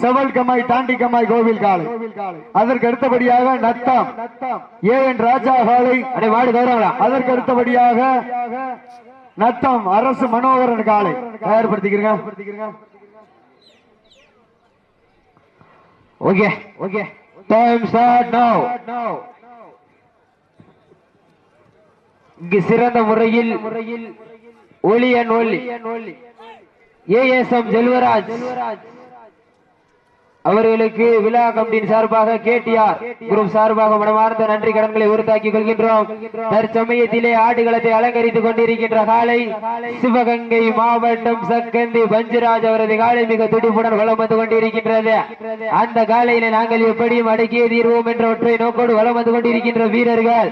செவல் கமாய் தாண்டி கமாய் கோவில் காலை அதற்கு அடுத்தபடியாக நத்தம். ஏ என் ராஜா காலை அதற்கு அடுத்தபடியாக நத்தம் அரசு மனோகரன் காலை தயார்படுத்திக்கிறீங்க? Okay. Okay. Time start now இங்கு சிறந்த முறையில் முறையில் ஒளியன் ஒளி. ஏஎஸ்எம் செல்வராஜ் அவர்களுக்கு விழா கமிட்டியின் சார்பாக கேடிஆர் குரூப் சார்பாக மனமார்ந்த நன்றி கடன்களை உறுத்தாக்கிக் கொள்கின்றோம். தற்சமயத்திலே ஆடுகளத்தை அலங்கரித்துக் கொண்டிருக்கின்ற காலை சிவகங்கை மாவட்டம் சக்கந்தி பஞ்சுராஜ் அவரது காலை மிக துடிப்புடன் வளம் வந்து கொண்டிருக்கின்றது. அந்த காலையில நாங்கள் எப்படியும் அடக்கிய தீர்வோம் என்ற ஒற்றை நோக்கோடு வளம் வந்து கொண்டிருக்கின்ற வீரர்கள்.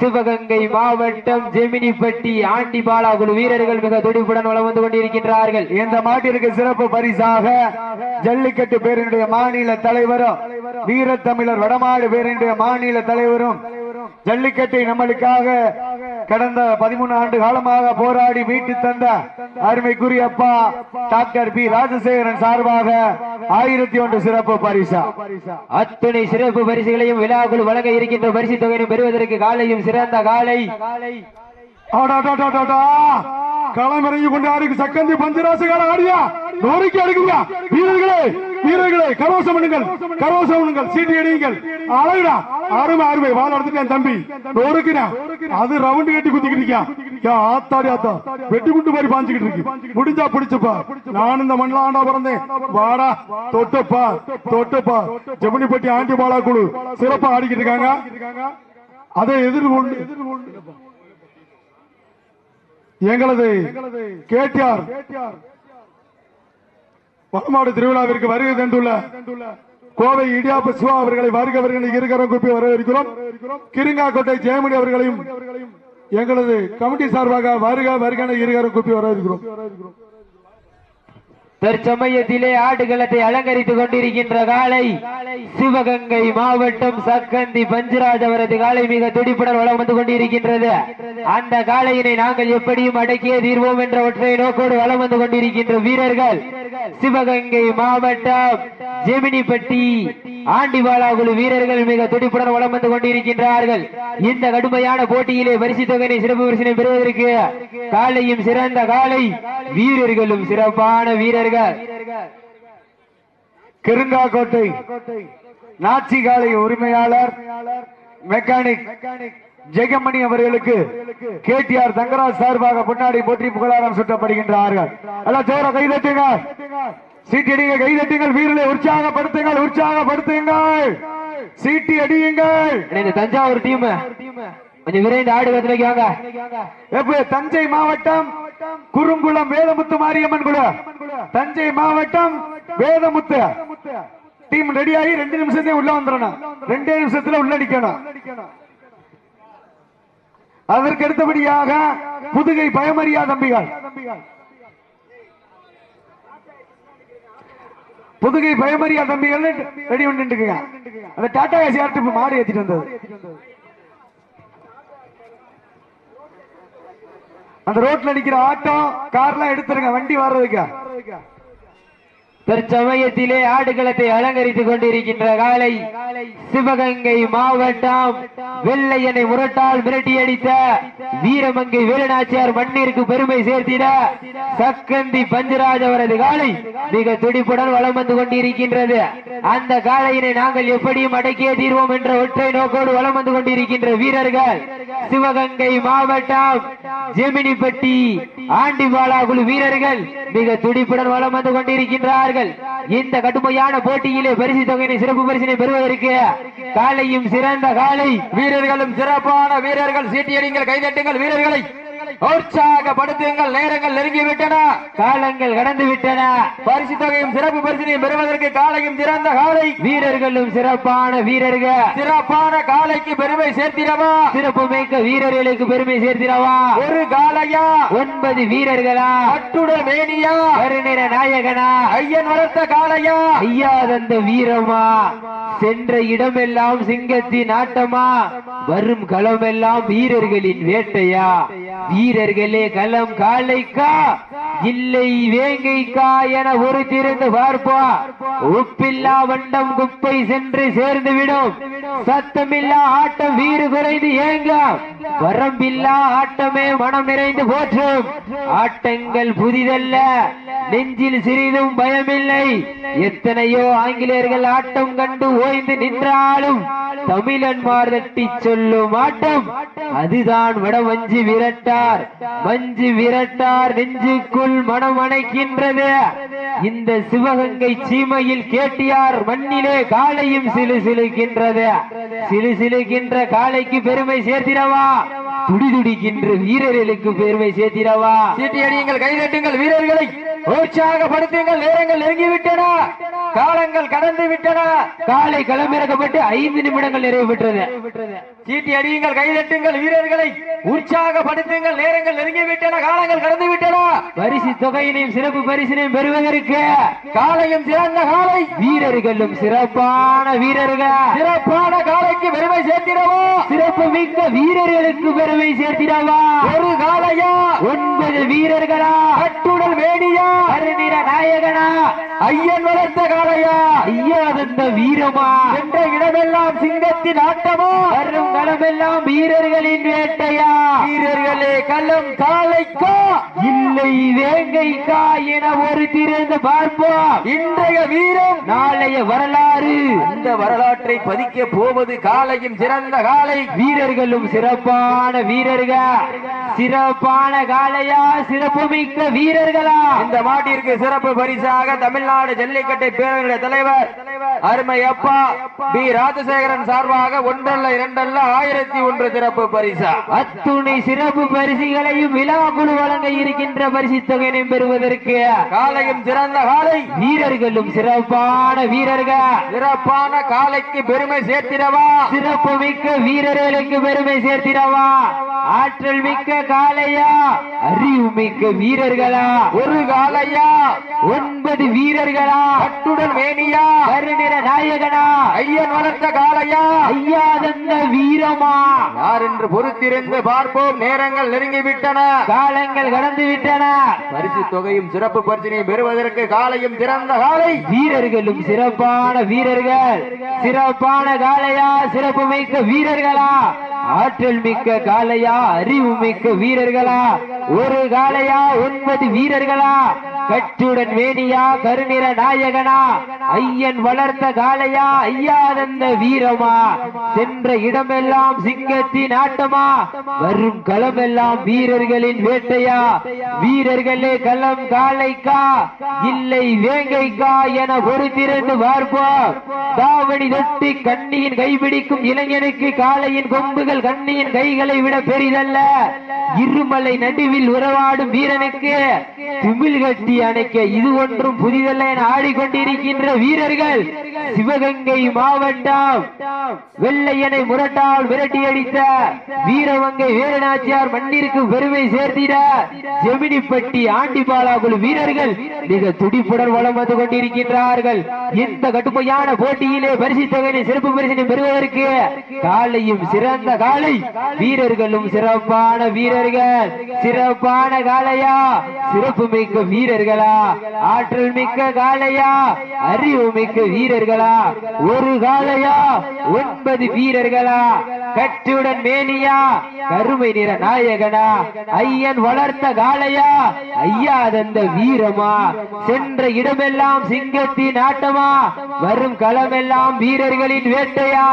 சிவகங்கை மாவட்டம் ஜெமினிப்பட்டி ஆண்டி பாலாகுழு வீரர்கள் மிக துடிப்புடன் வந்து கொண்டிருக்கின்றார்கள். இந்த மாட்டிற்கு சிறப்பு பரிசாக ஜல்லிக்கட்டு பேரினுடைய மாநில தலைவரும் வீரத்தமிழர் வடமாடு பேரினுடைய மாநில தலைவரும் ஜல்லிக்கட்டை நம்மளுக்காக கடந்த பதிமூணு ஆண்டு காலமாக போராடி மீட்டு தந்த அருமைக்குரிய அப்பா டாக்டர் பி. ராஜசேகரன் சார்பாக ஆயிரத்தி ஒன்று சிறப்பு பரிசா. அத்துணை சிறப்பு பரிசுகளையும் விழாக்குழு வழங்க இருக்கின்ற பரிசு தொகையினை பெறுவதற்கு காலையும் சிறந்த காலை. களமிறங்கி கொண்டு ஆடுக்கு சக்கந்தி பஞ்சராசு கால ஆடியா? நோரிக்கு அடுக்குங்க வீரர்களே வீரர்களே கரோசம் பண்ணுங்கள். கரோசம் பண்ணுங்கள். சீட்டு அடியுங்கள் அழகுடா. அருமை அருமை. வாழ எடுத்துட்டேன் தம்பி. நோருக்குனா அது ரவுண்டு கட்டி குத்திக்கிட்டு ஆத்தாடி ஆத்தா. வெட்டி குண்டு மாதிரி பாஞ்சுக்கிட்டு இருக்கு. முடிஞ்சா பிடிச்சப்பா. நான் இந்த மண்ணில் ஆண்டா பிறந்தேன். வாடா. தொட்டப்பா. தொட்டுப்பா. ஜெமினிப்பட்டி ஆண்டி பாலா குழு. சிறப்பா ஆடிக்கிட்டு இருக்காங்க. அதை எதிர்கொண்டு எதிர்கொண்டு எங்களது கேடிஆர் வடமாடு திருவிழாவிற்கு வருகை தந்துள்ள கோவை இடியாப்ப சிவா அவர்களை வருக அவர்களை இருக்கிறோம் கூப்பி வரவேற்கிறோம். கிருங்காக்கோட்டை ஜெயமணி அவர்களையும் எங்களது கமிட்டி சார்பாக வருக வருகிற இருகரம் கூப்பி வரவேற்கிறோம். தற்சமயத்திலே ஆடுகளத்தை அலங்கரித்துக் கொண்டிருக்கின்ற காலை சிவகங்கை மாவட்டம் சக்கந்தி பஞ்சராஜ் அவரது காலை மிக துடிப்புடன் வளம் வந்து கொண்டிருக்கின்றது. அந்த காலையினை நாங்கள் எப்படியும் அடக்கிய தீர்வோம் என்ற ஒற்றை நோக்கோடு வளம் வந்து கொண்டிருக்கின்ற வீரர்கள் சிவகங்கை மாவட்டம். ஜெமினிப்பட்டி. ஆண்டிபாலா குழு வீரர்கள் மிக துடிப்புடன் வளம் வந்து கொண்டிருக்கின்றார்கள். இந்த கடுமையான போட்டியிலே பரிசு தொகையை சிறப்பு பரிசினை பெறுவதற்கு காலையும் சிறந்த காலை வீரர்களும் சிறப்பான வீரர்கள். கிருங்காக்கோட்டை. நாச்சி காலை உரிமையாளர் மெக்கானிக் மெக்கானிக் ஜெகமணி அவர்களுக்கு கேடிஆர் தங்கராஜ் சார்பாக முன்னாடி போற்றி புகழாரம் சுட்டப்படுகின்றார்கள். எல்லாம் ஜோர கைதட்டுங்க சீட்டி அடிங்க கைதட்டுங்கள் வீரர்களை உற்சாகப்படுத்துங்கள் உற்சாகப்படுத்துங்கள். சீட்டி அடியுங்கள். இந்த தஞ்சாவூர் டீம் கொஞ்சம் விரைந்து வாங்க. எப்படி தஞ்சை மாவட்டம் குறுங்குளம் வேதமுத்து மாரியம்மன் குழு. தஞ்சை மாவட்டம் வேதமுத்து. டீம் ரெடி ஆகி ரெண்டு நிமிஷத்தையும் உள்ள வந்துடணும். ரெண்டே நிமிஷத்துல உள்ள நிக்கணும். அதற்கு அடுத்தபடியாக புதுகை பயமறியா தம்பிகள். புதுகை பயமறியா தம்பிகள் ரெடி பண்ணிட்டு அந்த டாடா ஏசி ஆர்டிபி மாடு ஏத்திட்டு வந்தது. அந்த ரோட்ல நிக்கிற ஆட்டோ கார்லாம் எடுத்துருங்க வண்டி வர்றதுக்கு. தற்சமயத்திலே ஆடுகளத்தை அலங்கரித்துக் கொண்டிருக்கின்ற காலை சிவகங்கை மாவட்டம் வெள்ளையனை முரட்டால் மிரட்டியடித்த வீரமங்கை வேலுநாச்சியார் மண்ணிற்கு பெருமை சேர்த்திட சக்கந்தி பஞ்சராஜ் அவரது காலை மிக துடிப்புடன் வளம் வந்து கொண்டிருக்கின்றது. அந்த காலையினை நாங்கள் எப்படியும் அடக்கிய தீர்வோம் என்ற ஒற்றை நோக்கோடு வலம் வந்து கொண்டிருக்கின்ற வீரர்கள் சிவகங்கை மாவட்டம் ஜெமினிப்பட்டி ஆண்டிபாலா குழு வீரர்கள் மிக துடிப்புடன் வளம் வந்து கொண்டிருக்கின்றார்கள். இந்த கடுமையான போட்டியிலே பரிசு தொகையினை சிறப்பு பரிசினை பெறுவதற்கு காலையும் சிறந்த காலை. வீரர்களும் சிறப்பான வீரர்கள். சீட்டியடிங்கள் கைதட்டுங்கள் வீரர்களை. உற்சாகப்படுத்துங்கள் நேரங்கள் நெருங்கி விட்டன காலங்கள் கடந்து விட்டன பரிசு தொகையும் சிறப்பு பரிசினையும் பெறுவதற்கு காலையும் சிறந்த காலை. வீரர்களும் சிறப்பான வீரர்கள். சிறப்பான காலைக்கு பெருமை சேர்த்திடவா? சிறப்பு மிக்க வீரர்களுக்கு பெருமை சேர்த்திடவா? ஒரு காலையா ஒன்பது வீரர்களா? அட்டுடல் மேனியா? கருநிற நாயகனா? ஐயன் வளர்த்த காலையா ஐயா தந்த வீரமா? சென்ற இடமெல்லாம் சிங்கத்தின் ஆட்டமா? வரும் களமெல்லாம் வீரர்களின் வேட்டையா? வீரர்களே களம் காளைக்கா? இல்லை வேங்கைக்கா என ஒரு திறந்து பார்ப்பா உப்பில்லா வண்டம் குப்பை சென்று சேர்ந்து விடும் சத்தமில்லா ஆட்டம் வீறு குறைந்து ஏங்க வரம்பில்லா ஆட்டமே மனம் நிறைந்து போற்றும். ஆட்டங்கள் புதிதல்ல. நெஞ்சில் சிறிதும் பயமில்லை. எத்தனையோ ஆங்கிலேயர்கள் ஆட்டம் கண்டு ஓய்ந்து நின்றாலும் தமிழன்மார் தட்டி சொல்லும் ஆட்டம். அதுதான் வடமஞ்சு விரட்டார். மஞ்சு விரட்டார் நெஞ்சுக்குள் மனம் அணைக்கின்றது இந்த சிவகங்கை சீமையில் கேட்டியார் மண்ணிலே காலையும் சிலு சிலுக்கின்றது சிலு சிலுக்கின்ற காளைக்கு பெருமை சேர்த்திடவா? துடிதுடிக்கின்ற வீரர்களுக்கு பெருமை சேர்த்திடவா? சீட்டி அடியுங்கள் கைதட்டுங்கள் வீரர்களை. உற்சாகப்படுத்துங்கள் நேரங்கள் நெருங்கிவிட்டன காலங்கள் கடந்து விட்டன. காலை களமிறக்கப்பட்டு ஐந்து நிமிடங்கள் நிறைவு பெற்றது. சீட்டி அடியுங்கள் கைதட்டுங்கள் வீரர்களை உற்சாகப்படுத்துங்கள் நேரங்கள் நெருங்கிவிட்டன காலங்கள் கடந்து விட்டன. பரிசு தொகையினையும் சிறப்பு பரிசினையும் பெறுவதற்கு காலையும் சிறந்த காலை வீரர்களும் சிறப்பான வீரர்கள். சிறப்பான காலைக்கு பெருமை சேர்த்திடவோ? சிறப்பு மிக்க வீரர்களுக்கு பெருமை சேர்த்திடவா? ஒரு காலையா ஒன்பது வீரர்களா? வேணியா கருநிற நாயகனா? ஐயன் வளர்த்த காலையா ஐயா தந்த வீரமா? என்ற இடமெல்லாம் சிங்கத்தின் ஆட்டமோ? வரும் களமெல்லாம் வீரர்களின் வேட்டையா? வீரர்களே கள்ளம் காலைக்கா இல்லை வேங்கைக்கா என ஒரு திறந்து பார்ப்போம். இன்றைய வீரம்? நாளைய வரலாறு. இந்த வரலாற்றை பதிக்க போவது காலையும் சிறந்த காலை வீரர்களும் சிறப்பான வீரர்கள். சிறப்பான காளையா? சிறப்பு மிக்க வீரர்களா? இந்த மாட்டிற்கு சிறப்பு பரிசாக தமிழ்நாடு ஜல்லிக்கட்டை பேரவையுடைய தலைவர் அருமை அப்பா பி. ராஜசேகரன் சார்பாக ஒன்றல்ல இரண்டல்ல ஆயிரத்தி ஒன்று சிறப்பு பரிசா. அத்துணை சிறப்பு பரிசுகளையும் விழா குழு வழங்க இருக்கின்ற பரிசு தொகையினை பெறுவதற்கு காலையும் சிறந்த காலை. வீரர்களும் சிறப்பான வீரர்கள். சிறப்பான காலைக்கு பெருமை சேர்த்திடவா. சிறப்பு மிக்க வீரர்களுக்கு பெருமை சேர்த்திடவா. ஆற்றல் மிக்க காளையா? அறிவு மிக்க வீரர்களா? ஒரு காலையா ஒன்பது வீரர்களா? கட்டுடன் வேணியா கருநிற நாயகனா? ஐயன் வளர்த்த காலையா ஐயா தந்த வீரமா? யார் என்று பொறுத்திருந்து பார்ப்போம். நேரங்கள் நெருங்கிவிட்டன. காலங்கள் கடந்து விட்டன பரிசு தொகையும் சிறப்பு பரிசினையும் பெறுவதற்கு காலையும் சிறந்த காலை வீரர்களும் சிறப்பான வீரர்கள். சிறப்பான காளையா? சிறப்பு மிக்க வீரர்களா? ஆற்றல் மிக்க காளையா அறிவு மிக்க வீரர்களா? ஒரு காளையா ஒன்பது வீரர்களா? கட்டுடன் வேணியா கருநிற நாயகனா ஐயன் வளர்த்த காளையா ஐயா தந்த வீரமா சென்ற இடமெல்லாம் சிங்கத்தின் ஆட்டமா வரும் களமெல்லாம் வீரர்களின் வேட்டையா வீரர்களே களம் காளைக்கா இல்லை வேங்கைக்கா என பொறுத்திருந்து பார்ப்போம் தாவணி தொட்டி கண்ணியின் கைபிடிக்கும் இளைஞனுக்கு காளையின் கொம்புகள் கண்ணியின் கைகளை விட பெரிதல்ல. இருமலை நடுவில் உறவாடும் வீரனுக்கு திமிழ் கட்டி அணைக்க இது ஒன்றும் புதிதல்ல என ஆடிக்கொண்டிருக்கின்ற வீரர்கள். சிவகங்கை மாவட்டம். வெள்ளையனை முரட்டால் விரட்டி அடித்த வீரவங்கை வேலுநாச்சியார் மண்ணிற்கு பெருமை சேர்த்திட ஜெமினிப்பட்டி ஆண்டிபாலா குழு வீரர்கள் மிக துடிப்புடன் வளம் வந்து கொண்டிருக்கின்றார்கள். இந்த கடுமையான போட்டியிலே பரிசு தொகையை சிறப்பு பரிசினை பெறுவதற்கு காலையும் சிறந்த காலை வீரர்களும் சிறப்பான வீரர்கள். சிறப்பான காளையா? சிறப்பு மிக்க வீரர்கள். ஆற்றல் மிக்க காளையா? அறிவு மிக்க வீரர்களா? ஒரு காளையா? ஒன்பது வீரர்களா? கட்டுடன் மேனியா? கருமை நிற நாயகனா? ஐயன் வளர்த்த காளையா? ஐயா தந்த வீரமா? சென்ற இடமெல்லாம் சிங்கத்தின் ஆட்டமா? வரும் களமெல்லாம் வீரர்களின் வேட்டையா?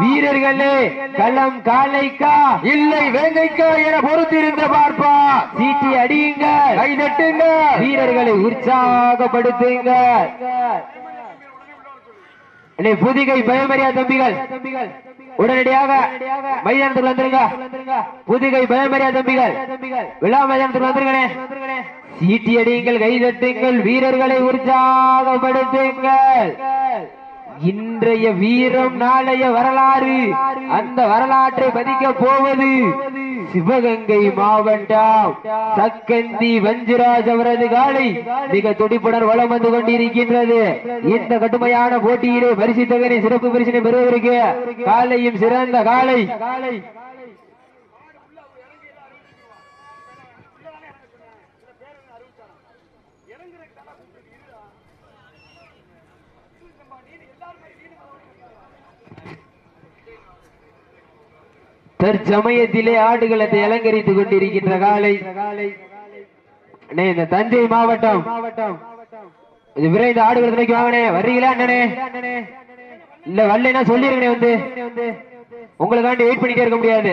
வீரர்களே களம் காளைக்கா? இல்லை வேங்கைக்கா என பொறுத்திருந்து பார்ப்பா. சீட்டி அடியுங்க கை தட்டுங்க வீரர்கள் உற்சாகப்படுத்துங்க. புதிகை பயமறியா தம்பிகள் உடனடியாக மைதானத்துக்கு வந்துருங்க. புதுகை பயமரியா தம்பிகள் விழா மைதானத்துக்கு வந்துருங்கண்ணே. சீட்டி அடியுங்கள் கைதட்டுங்கள் வீரர்களை உற்சாகப்படுத்துங்கள். இன்றைய வீரம் நாளைய வரலாறு. அந்த வரலாற்றை பதிக்க போவது சிவகங்கை மாவட்டம். சக்கந்தி வஞ்சிராஜ் அவரது காலை மிக துடிப்புடன் வளம் வந்து கொண்டிருக்கின்றது. இந்த கடுமையான போட்டியிலே பரிசு தொகையை சிறப்பு பரிசினை பெறுவதற்கு காலையும் சிறந்த காலை தற்சமயத்திலே ஆடுகளத்தை அலங்கரித்துக் கொண்டிருக்கின்ற காலை. இந்த தஞ்சை மாவட்டம். இது விரைந்து ஆடுகள் துணைக்கு வாங்கண்ணே வர்றீங்களா அண்ணனே? இல்ல வரலைன்னா சொல்லிருங்கண்ணே வந்து. உங்களுக்காண்டி வெயிட் பண்ணிட்டே இருக்க முடியாது.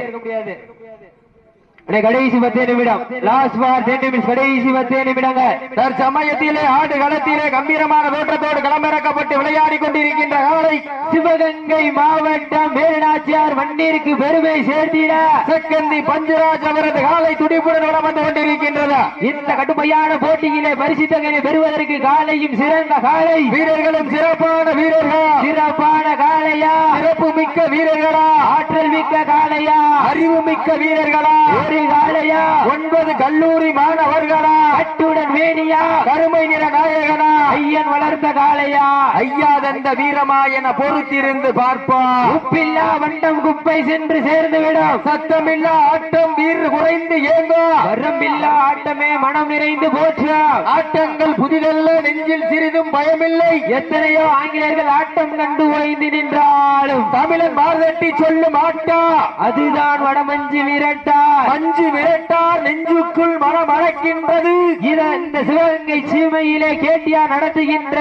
கடைசி பத்தே நிமிடம். லாஸ்ட் பார் டென் நிமிஷம் கடைசி பத்தே நிமிடங்கள். தற்சமயத்திலே ஆடு களத்திலே கம்பீரமான தோற்றத்தோடு களமிறக்கப்பட்டு விளையாடி கொண்டிருக்கின்ற காலை சிவகங்கை மாவட்டம் வேலுநாச்சியார் வண்டிற்கு பெருமை சேர்த்திட செக்கந்தி பஞ்சராஜ் அவரது காலை துடிப்புடன் வளம் வந்து கொண்டிருக்கின்றது. இந்த கடுமையான போட்டியிலே பரிசு பெறுவதற்கு காலையும் சிறந்த காலை. வீரர்களும் சிறப்பான வீரர்கள்? சிறப்பான காளையா சிறப்பு மிக்க வீரர்களா? ஆற்றல் மிக்க காளையா அறிவு மிக்க வீரர்களா? காளையா ஒன்பது கல்லூரி மாணவர்களா? கட்டுடன் வேணியா? கருமை நிற நாயகனா? ஐயன் வளர்ந்த காளையா? ஐயா தந்த வீரமா என பொறுத்திருந்து பார்ப்பார் உப்பில்லா வண்டம் குப்பை சென்று சேர்ந்து விடும் சத்தமில்லா ஆட்டம் வீர் குறைந்து ஏங்கோ. வரம்பில்லா ஆட்டமே மனம் நிறைந்து போற்றா. ஆட்டங்கள் புதிதல்ல நெஞ்சில் சிறிதும் பயமில்லை. எத்தனையோ ஆங்கிலேயர்கள் ஆட்டம் கண்டு ஓய்ந்து நின்றாலும். தமிழன் மார்தட்டி சொல்லும் ஆட்டா. அதுதான் வடமஞ்சு விரட்டார் அஞ்சு விரட்டார் நெஞ்சுக்குள் மனம் அழைக்கின்றது இத இந்த சிவகங்கை சீமையிலே கேட்டியா நடத்துகின்ற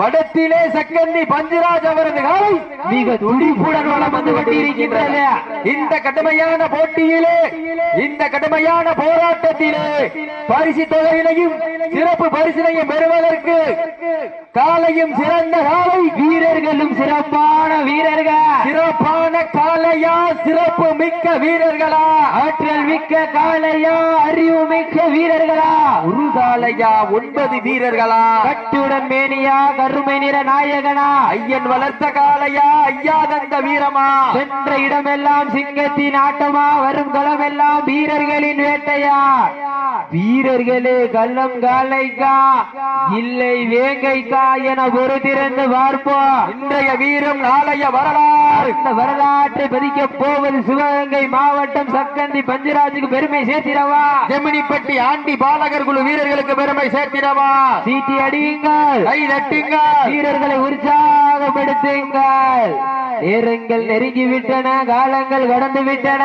வடத்திலே சக்கந்தி பஞ்சராஜ் அவரது காலை மிக துடிப்புடன் வளம் வந்து கொண்டிருக்கின்றது. இந்த கடுமையான போட்டியிலே இந்த கடுமையான போராட்டத்திலே பரிசு தொகையினையும் சிறப்பு பரிசினையும் பெறுவதற்கு காலையும் சிறந்த காலை வீரர்களும் சிறப்பான வீரர்கள். சிறப்பான காலையா சிறப்பு மிக்க வீரர்களா? ஆற்றல் மிக்க காளையா அறிவு மிக்க வீரர்களா? ஒரு காலையா ஒன்பது வீரர்களா? கட்டுடன் மேனியா கருமை நிற நாயகனா? ஐயன் வளர்த்த காலையா ஐயா தந்த வீரமா? சென்ற இடமெல்லாம் சிங்கத்தின் ஆட்டமா வரும் களமெல்லாம் வீரர்களின் வேட்டையா? வீரர்களே கள்ளம் காலைக்கா இல்லை வேங்கைக்கா என பொறுத்திருந்து பார்ப்போம். இன்றைய வீரம் நாளைய வரலாறு. இந்த வரலாற்றை பதிக்க போவது சிவகங்கை மாவட்டம் சக்கந்தி பஞ்சராஜுக்கு பெருமை சேர்த்திடவா? ஜெமினிப்பட்டி ஆண்டி பாலகர் குழு வீரர்களுக்கு பெருமை சேர்த்திடவா? சீட்டி அடியுங்கள். கை தட்டுங்க வீரர்களை உற்சாகப்படுத்துங்கள். நேரங்கள் நெருங்கி விட்டன காலங்கள் கடந்து விட்டன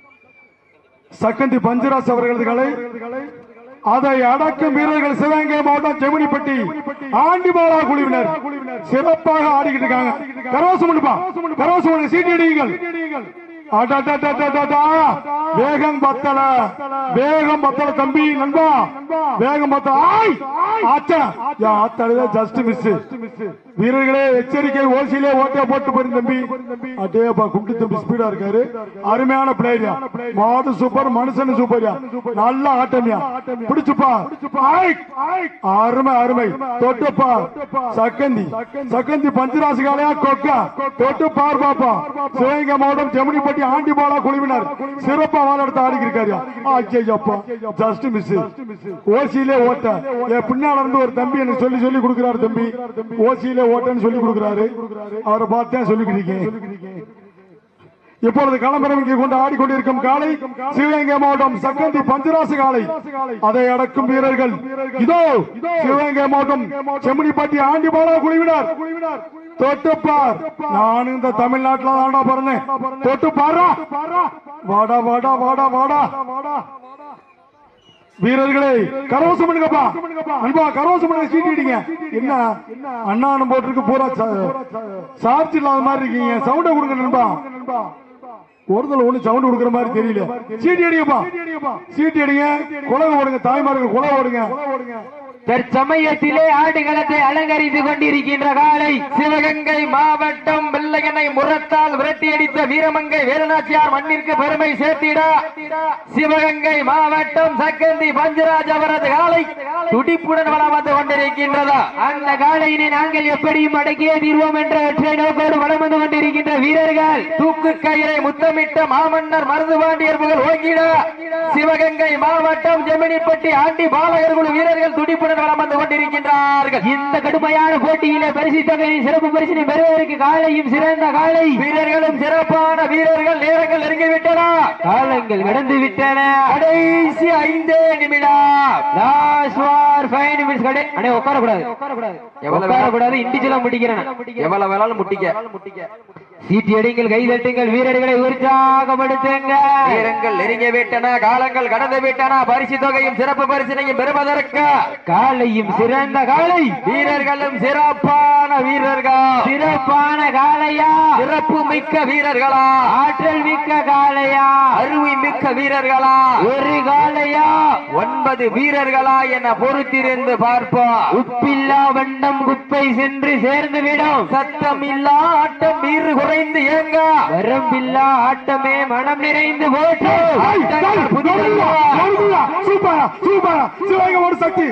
சக்கந்தி பஞ்சராஸ் அவர்களது கலை அதை அடக்கும் வீரர்கள் சிவகங்கை மாவட்டம் ஜெமினிப்பட்டி ஆண்டிபாலா குழுவினர். சிறப்பாக ஆடிக்கிட்டு இருக்காங்க. கரோசம் கரோசம் பண்ணு அடியுங்கள். வேகம் பத்தல. வேகம் பத்தல தம்பி நண்பா. வேகம் பத்தல ஆய்! ஆச்சா. யா ஆத்தாடுதா மிஸ் வீரர்களே எச்சரிக்கை ஓசியிலே ஓட்டை போட்டு போயிரு தம்பி. அடேப்பா குண்டு தம்பி ஸ்பீடா இருக்காரு. அருமையான பிளேயர்யா மாடு சூப்பர் மனுஷன் சூப்பர்யா நல்ல ஆட்டம்யா பிடிச்சுப்பா. அருமை அருமை. தொட்டுப்பா சக்கந்தி சக்கந்தி பஞ்சராசி காலையா கொக்கா. தொட்டு பார் பாப்பா. சிவகங்கை மாவட்டம் ஜெமினிப்பட்டி ஆண்டிபாலா குழுவினர். சிறப்பா வாழெடுத்து ஆடி இருக்காரு. ஐயப்பா ஜஸ்ட் மிஸ் ஓசியிலே ஓட்ட. என் பின்னால இருந்து ஒரு தம்பி எனக்கு சொல்லி சொல்லி கொடுக்குறாரு தம்பி. ஓசியிலே ஓட்டன்னு சொல்லி கொடுக்குறாரு. அவரை பார்த்தேன் சொல்லிக்கிறீங்க. இப்பொழுது களமிறங்கி கொண்டு ஆடிக்கொண்டிருக்கும் காலை சிவகங்கை மாவட்டம் சக்கந்தி பஞ்சராசு காலை அதை அடக்கும் வீரர்கள். இதோ சிவகங்கை மாவட்டம் செம்மணிப்பட்டி ஆண்டிபாலா குழுவினர். தொட்டுப்பார். நான் இந்த தமிழ்நாட்டில் தாண்டா பிறந்தேன். தொட்டுப்பாரா வாடா வாடா வாடா வாடா வாடா. வீரர்களே கரவசம் பண்ணுங்கப்பா அன்பா கரோசம் பண்ணுங்க சீட்டிடுங்க என்ன? அண்ணானம் போட்டிருக்கு பூரா சார்ஜ் இல்லாத மாதிரி இருக்கீங்க. சவுண்ட கொடுங்க நண்பா. ஒருத்தல ஒண்ணு சவுண்ட் கொடுக்குற மாதிரி தெரியல. சீட்டி அடிங்கப்பா. சீட்டி அடிங்க. குலக ஓடுங்க தாய்மார்கள் குலக ஓடுங்க தற்சமயத்திலே ஆடுகளத்தை அலங்கரித்துக் கொண்டிருக்கின்ற காலை சிவகங்கை மாவட்டம் வெள்ளையனை முரத்தால் விரட்டியடித்த வீரமங்கை வேலுநாச்சியார் மண்ணிற்கு பெருமை சேர்த்திட. சிவகங்கை மாவட்டம் சக்கந்தி பஞ்சராஜ் அவரது காலை துடிப்புடன் வளம் வந்து கொண்டிருக்கின்றதா. அந்த காலையினை நாங்கள் எப்படியும் அடக்கியே தீர்வோம் என்ற ஒற்றை நோக்கோடு வளம் வந்து கொண்டிருக்கின்ற வீரர்கள். தூக்கு கயிறை முத்தமிட்ட மாமன்னர் மருதுபாண்டியர் முதல் ஓங்கிட. சிவகங்கை மாவட்டம் ஜெமினிப்பட்டி ஆண்டி பாலகர் குழு வீரர்கள் துடிப்புடன் வளம் வந்து கொண்டிருக்கின்றார்கள். இந்த கடுமையான போட்டியிலே பரிசு தொகையை சிறப்பு பரிசினை பெறுவதற்கு காலையும் சிறந்த காலை. வீரர்களும் சிறப்பான வீரர்கள் நேரங்கள் நெருங்கிவிட்டன. காலங்கள் கடந்து விட்டன. கடைசி ஐந்தே நிமிடம். லாஸ்ட் ஃபார் ஃபைவ் நிமிட்ஸ் கடை அடே உட்கார கூடாது எவ்வளவு உட்கார கூடாது இண்டிஜுவலா முடிக்கிறேன் எவ்வளவு வேணாலும் முட்டிக்க. சீட்டி அடிங்கள் கைதட்டுங்கள் வீரர்களை உற்சாகப்படுத்துங்க நேரங்கள் நெருங்கி விட்டன காலங்கள் கடந்து விட்டன. பரிசு தொகையும் சிறப்பு பரிசினையும் பெறுவதற்கு காலையும் சிறந்த காலை. வீரர்களும் சிறப்பான வீரர்கள். சிறப்பான காலையா? சிறப்பு மிக்க வீரர்களா? ஆற்றல் மிக்க காலையா? அருமை மிக்க வீரர்களா? ஒரு காலையா? ஒன்பது வீரர்களா என பொறுத்திருந்து பார்ப்போம். உப்பில்லா வண்டம் குப்பை சென்று சேர்ந்து விடும் சத்தம் இல்லா ஆட்டம் வீறு குறைந்து ஏங்க வரம்பில்லா ஆட்டமே மனம் நிறைந்து போட்டு ஒரு சக்தி.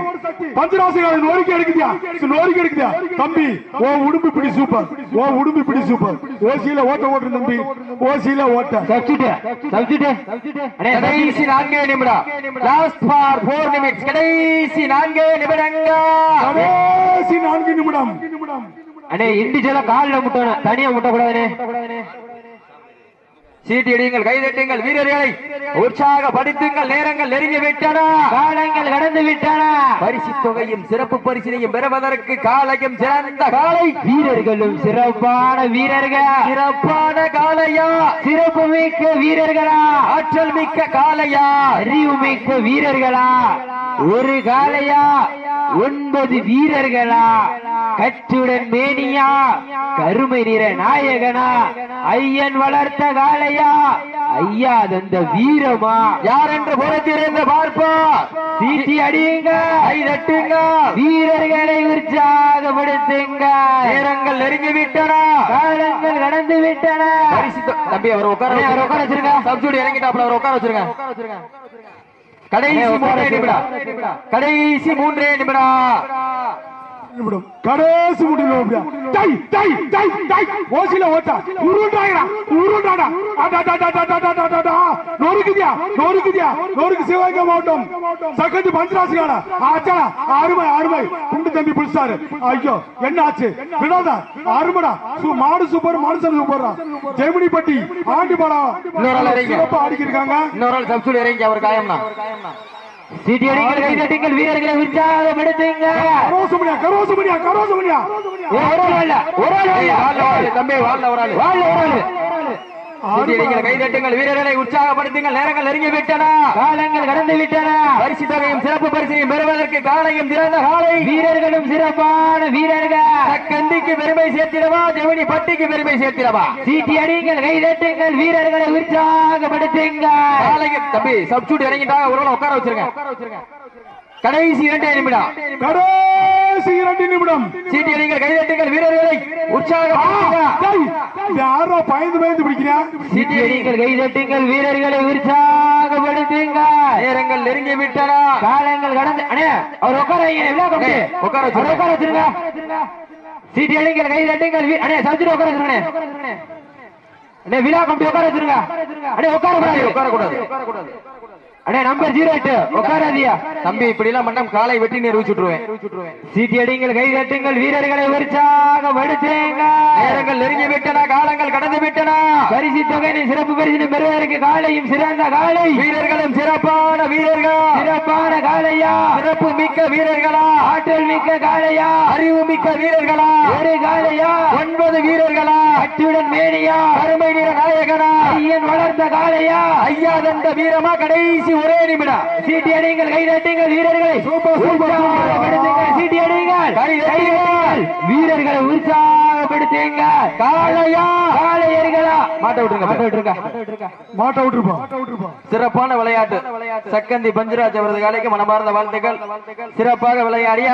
பஞ்சராசிகளை நோரிக்கி எடுக்குதியா? நோரிக்கி எடுக்குதியா? தம்பி ஓ உடும்பு பிடி சூப்பர். ஓ உடும்பு பிடி சூப்பர். ஓசியில ஓட்ட ஓட்டு தம்பி. ஓசியில ஓட்ட. கட்சிட்டு கட்சிட்டு கட்சிட்டு நான்கே நிமிடம். லாஸ்ட் ஃபார் 4 நிமிடம் கடைசி நான்கு நிமிடங்கள் கடைசி நான்கு நிமிடம். நிமிடம் அண்ணே இண்டிஜுவலா காலில் முட்டணும். தனியா முட்டக்கூடாதுனே. சீட்டி கைதட்டுங்கள் வீரர்களை உற்சாக படித்துங்கள் நேரங்கள் நெருங்கி விட்டன காலங்கள் கடந்து விட்டன. பரிசு தொகையும் சிறப்பு பரிசினையும் பெறுவதற்கு காலையும் சிறந்த காலை. வீரர்களும் சிறப்பான வீரர்கள். சிறப்பான காலையா? சிறப்பு மிக்க வீரர்களா? ஆற்றல் மிக்க காலையா? அறிவு மிக்க வீரர்களா? ஒரு காலையா ஒன்பது வீரர்களா? கச்சுடன் மேனியா? கருமை நிற நாயகனா? ஐயன் வளர்த்த காளையா? ஐயா தந்த வீரமா? யார் என்று பொறுத்திருந்து பார்ப்போம் சீட்டி அடியுங்க. கை தட்டுங்க. வீரர்களை உற்சாகப்படுத்துங்க. நேரங்கள் நெருங்கி விட்டன. காலங்கள் கடந்து விட்டன. தம்பி அவர் உட்கார உட்கார வச்சிருங்க. சப்ஜூடி இறங்கிட்டாப்ல அவர் உட்கார வச்சிருங்க. கடைசி அண்ணே, உட்கார மூன்றே நிமிடம். கடைசி மூன்றே நிமிடம். நிமிடம் கடைசி முடிவு டை டை டை டை ஓசில ஓட்ட. உருண்டாயிரா உருண்டாடா. அடடடடடடடடடா நொறுக்குதியா நொறுக்குதியா. நொறுக்கு சிவகங்கை மாவட்டம். சக்கத்து பஞ்சராசிகாடா ஆச்சா அருமை அருமை. குண்டு தம்பி பிடிச்சாரு. ஐயோ என்ன ஆச்சு? விடாதா அருமடா. மாடு சூப்பர் மனுஷன் சூப்பர்ரா. ஜெமினிப்பட்டி ஆண்டிபாடா. சிறப்பா அடிக்கிருக்காங்க இன்னொரு ஆள் சப்ஜூடி இறங்கி அவர் காயம்னா. சீட்டி அடிங்கள் கைதட்டுங்கள் வீரர்களை உற்சாகப்படுத்துங்க கரோசமணியா கரோசமணியா கரோசமணியா ஒரு ஆள் இல்ல, ஒரு ஆள் இல்ல. தம்பி வாழ்ல ஒரு ஆளு வாழ்ல ஒரு ஆளு. சீட்டி அடிங்கள், கை தட்டுங்கள் வீரர்களை உற்சாகப்படுத்துங்கள் நேரங்கள் நெருங்கி விட்டன காலங்கள் கடந்து விட்டன. பரிசு தொகையும் சிறப்பு பரிசையும் பெறுவதற்கு காலையும் திறந்த காலை. வீரர்களும் சிறப்பான வீரர்கள். கண்டிக்கு பெருமை சேர்த்திடவா ஜெமினி பட்டிக்கு பெருமை சேர்த்திடவா? சீட்டி அடிங்கள் கைதட்டுங்கள் வீரர்களை உற்சாகப்படுத்துங்க காலைக்கு தம்பி சப்சூட் இறங்கிட்டாங்க ஒரு உட்கார வச்சிருங்க. கடைசி இரண்டே நிமிடம். கடைசி இரண்டு நிமிடம். சீட்டி அடிங்கள் கைதட்டுங்கள் வீரர்களை. டேய், யாரோ பயந்து பயந்து பிடிக்கிறா? சீட்டி அடிங்கள் கைதட்டுங்கள் வீரர்களை. உற்சாகப்படுத்துங்க நேரங்கள் நெருங்கி விட்டன. காலங்கள் கடந்து அண்ணே அவர் உட்கார உட்கார உட்கார வச்சிருங்க. சீட்டி அடிங்கள் கைதட்டுங்கள். அண்ணே சப்ஜெக்ட் உட்கார வச்சிருங்க அண்ணே. விழா கமிட்டி உட்கார வச்சிருங்க. அண்ணே உட்கார கூடாது. உட்கார கூடாது. அடே நம்பர் ஜீரோ எட்டு உட்காராதியா தம்பி இப்படி எல்லாம் மண்டம் காலை வெட்டி நிறுவிச்சு விட்டுருவேன். சீட்டி அடிங்கள் கை தட்டுங்கள் வீரர்களை உற்சாகப்படுத்துங்க நேரங்கள் நெருங்கி விட்டன காலங்கள் கடந்து விட்டன. பரிசு தொகையின் சிறப்பு பரிசு பெறுவதற்கு காலையும் சிறந்த காலை. வீரர்களும் சிறப்பான வீரர்கள். சிறப்பான காலையா? சிறப்பு மிக்க வீரர்களா? ஆற்றல் மிக்க காலையா? அறிவு மிக்க வீரர்களா? ஒரு காலையா? ஒன்பது வீரர்களா? அச்சுடன் மேனியா? அருமை நிற நாயகனா? ஐயன் வளர்ந்த காலையா? ஐயா தந்த வீரமா கடைசி ஒரே நிமிடம். சீட்டி அடிங்கள் கை தட்டுங்கள் வீரர்களை. உற்சாகப்படுத்துங்கள் சீட்டி அடிங்கள். வீரர்களை உற்சாகப்படுத்துங்க காளையா காளையர்களா. மாட்ட விட்டுருங்க மாட்ட விட்டுருங்க. மாட்ட விட்டுருப்பா. சிறப்பான விளையாட்டு. சக்கந்தி பஞ்சுராஜ் அவரது காலைக்கு மனமார்ந்த வாழ்த்துக்கள். சிறப்பாக விளையாடிய